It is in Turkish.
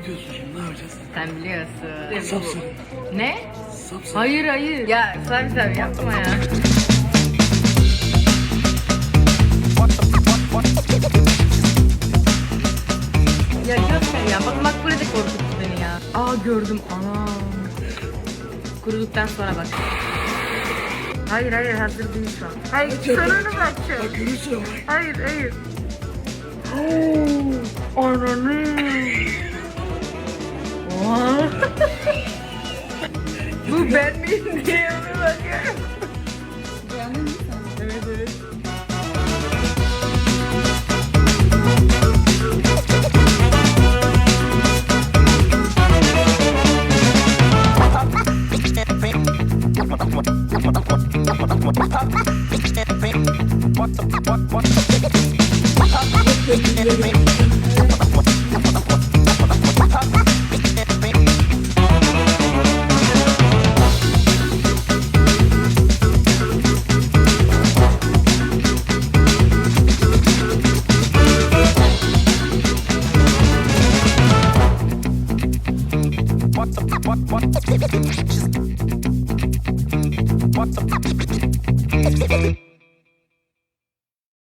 Ne diyorsun şimdi? Ne yapacağız? Sen biliyorsun. Sapsarı. Ne? Sapsarı. Hayır hayır. Ya tabii tabii yapma ya. Ya göster ya. Bak bak burada korkuttu beni ya. Aa gördüm. Ana. Kuruduktan sonra bak. Hayır hayır hazır değil şu an. Hayır sonunu bakacağım. Bak görürsün. Hayır hayır. Ananı. Hindi, What the, what, what the, Just...